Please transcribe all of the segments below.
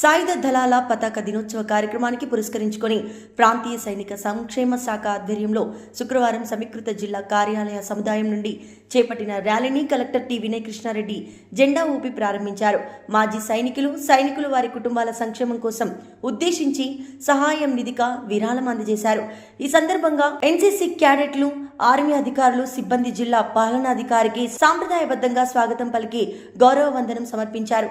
సాయుధ దళాల పతాక దినోత్సవ కార్యక్రమానికి పురస్కరించుకొని ప్రాంతీయ సైనిక సంక్షేమ శాఖ ఆధ్వర్యంలో శుక్రవారం సమీకృత జిల్లా కార్యాలయ సముదాయం నుండి చేపట్టిన ర్యాలీని కలెక్టర్ టి వినయ్ కృష్ణారెడ్డి జెండా ఊపి ప్రారంభించారు. మాజీ సైనికులు సైనికులు వారి కుటుంబాల సంక్షేమం కోసం ఉద్దేశించి సహాయం నిధిగా విరాళం అందజేశారు. ఈ సందర్భంగా ఎన్సీసీ క్యాడెట్లు ఆర్మీ అధికారులు సిబ్బంది జిల్లా పాలనాధికారికి సాంప్రదాయబద్ధంగా స్వాగతం పలికి గౌరవ వందనం సమర్పించారు.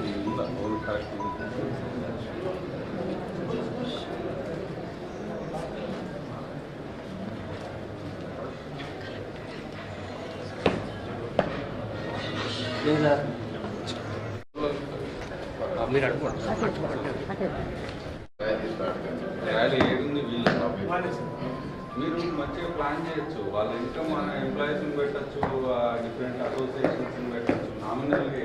కరెక్ట్ మీరు అడుగుకోండి మీరు మంచిగా ప్లాన్ చేయొచ్చు వాళ్ళ ఇంకా మన ఎంప్లాయీస్ని పెట్టచ్చు డిఫరెంట్ అసోసియేషన్స్ని పెట్టచ్చు నామినల్గా